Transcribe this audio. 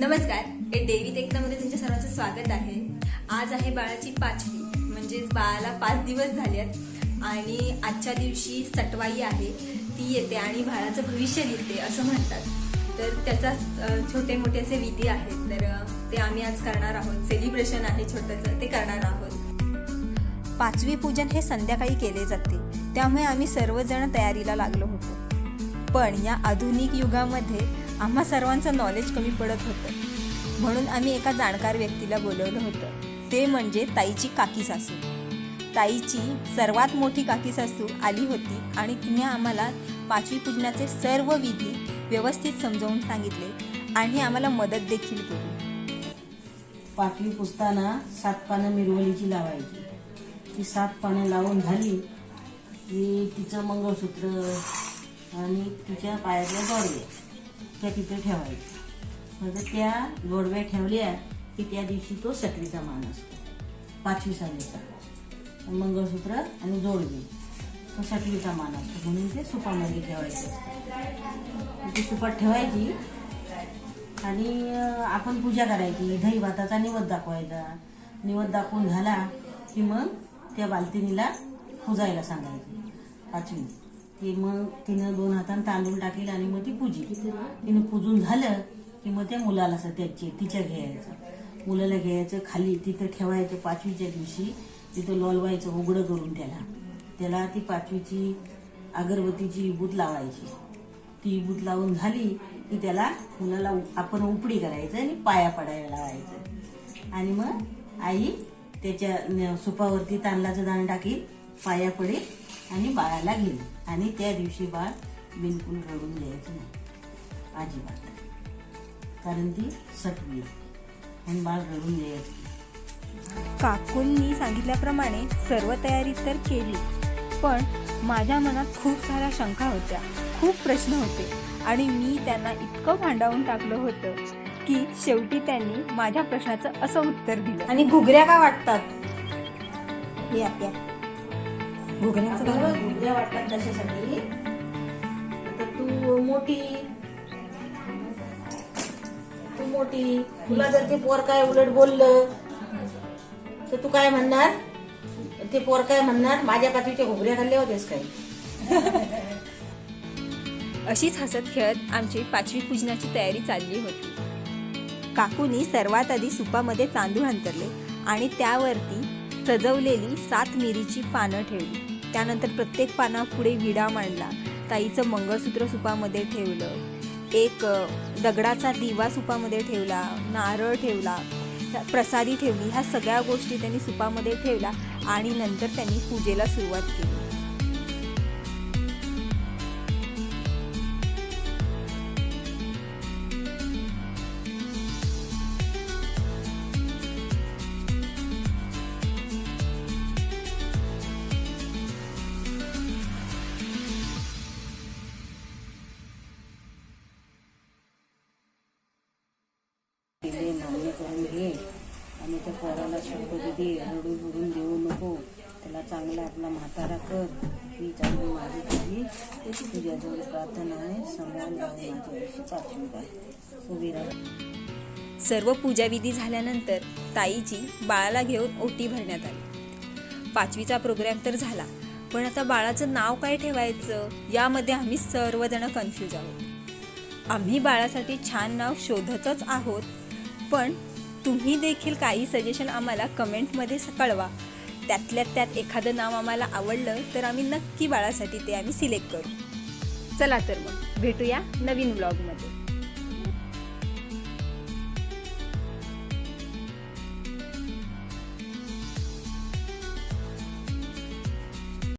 नमस्कार हे देवी देखनामध्ये तुमच्या सर्वांचं स्वागत आहे. आज आहे बाळाची पाचवी म्हणजेच बाळाला पाच दिवस झाले आहेत आणि आजच्या दिवशी सटवाई आहे ती येते आणि बाळाचं भविष्य लिहिते असं म्हणतात. तर त्याचा छोटे मोठे असे विधी आहेत तर ते आम्ही आज करणार आहोत. सेलिब्रेशन आहे छोटंसं ते करणार आहोत. पाचवी पूजन हे संध्याकाळी केले जाते त्यामुळे आम्ही सर्वजण तयारीला लागलो होतो. पण या आधुनिक युगामध्ये आम्हा सर्वांचं नॉलेज कमी पडत होतं. म्हणून आम्ही एका जाणकार व्यक्तीला बोलवलं होतं. ते म्हणजे ताईची काकी सासू. ताईची सर्वात मोठी काकी सासू आली होती आणि तिने आम्हाला पाचवी पूजनाचे सर्व विधी व्यवस्थित समजावून सांगितले आणि आम्हाला मदत देखील केली. पाचवी पुसताना सात पानं मिरवलीची लावायची. ती सात पानं लावून झाली की तिचं मंगळसूत्र आणि तिच्या पायातल्या जोडव्या त्या तिथे ठेवायच्या म्हणजे त्या जोडव्या ठेवल्या की त्या दिवशी तो सटवीचा मान असतो. पाचवी सालीचा मंगळसूत्र आणि जोडवी. तो सटवीचा मान असतो. म्हणून ते सुपामध्ये ठेवायचे ती सुपात ठेवायची आणि आपण पूजा करायची. दही भाताचा निवद दाखवायचा. निवद दाखवून झाला की मग त्या बालतिनीला पुजायला सांगायची. पाचवी. की मग तिनं दोन हातानं तांदूळ टाकेल आणि मग ती पूजी तिनं पूजून झालं की मग त्या मुलाला असं त्याची तिच्या घ्यायचं. मुलाला घ्यायचं खाली तिथं ठेवायचं पाचवीच्या दिवशी. तिथं लोलवायचं उघडं करून त्याला. त्याला ती पाचवीची अगरबत्तीची इबूत लावायची. ती इबूत लावून झाली की त्याला मुलाला उ- आपण उपडी करायचं आणि पाया पडायला लावायचं. आणि मग आई त्याच्या सुपावरती तांदळाचं दाणं टाकील पाया पडेल आणि बाळाला घेईल आणि त्या दिवशी बाळ बिलकुल रडून द्यायचं नाही. अजिबात कारण ती सटवी. आणि बाळ रडून द्यायचं. काकूंनी सांगितल्याप्रमाणे सर्व तयारी तर केली. पण माझ्या मनात खूप साऱ्या शंका होत्या. खूप प्रश्न होते. आणि मी त्यांना इतकं भांडावून टाकलं होतं की शेवटी त्यांनी माझ्या प्रश्नाचं असं उत्तर दिलं. आणि घुगऱ्या का वाटतात? हे आपल्या घुगऱ्यांचं? आपल्याला बुद्ध्या वाटतात कशासाठी आता तू मोठी. तू मोठी. तुला जर ते पोर काय उलट बोललं तर तू काय म्हणणार? ते पोर काय म्हणणार? माझ्या पाठीच्या घुगऱ्या खाल्ल्या होत्यास काय? अशीच हसत खेळत आमची पाचवी पूजनाची तयारी चालली होती. काकूनी सर्वात आधी सुपामध्ये तांदूळ अंतरले आणि त्यावरती सजवलेली सात मिरीची पानं ठेवली. त्यानंतर प्रत्येक पाना पुढे विडा मांडला. ताईचं मंगळसूत्र सुपामध्ये ठेवलं. एक दगडाचा दिवा सुपामध्ये ठेवला. नारळ ठेवला. प्रसादी ठेवली. ह्या सगळ्या गोष्टी त्यांनी सुपामध्ये ठेवल्या आणि नंतर त्यांनी पूजेला सुरुवात केली. त्या पोराला शब्द दे रडून बुडून देऊ नको. त्याला चांगला आपला म्हातारा कर. ही चांगली माझी तुझी तुझ्याजवळ प्रार्थना आहे. समान लावून माझ्या आयुष्य पाचवी उभी राहा सर्व पूजाविधी झाल्यानंतर ताईची बाळाला घेऊन ओटी भरण्यात आली. पाचवीचा प्रोग्राम तर झाला पण आता बाळाचं नाव काय ठेवायचं? यामध्ये आम्ही सर्वजण कन्फ्यूज आहोत. आम्ही बाळासाठी छान नाव शोधतच आहोत पण तुम्ही देखील काही सजेशन आम्हाला कमेंटमध्ये कळवा. त्यातल्या त्यात एखादं नाव आम्हाला आवडलं तर आम्ही नक्की बाळासाठी ते आम्ही सिलेक्ट करू. चला तर मग भेटूया नवीन ब्लॉगमध्ये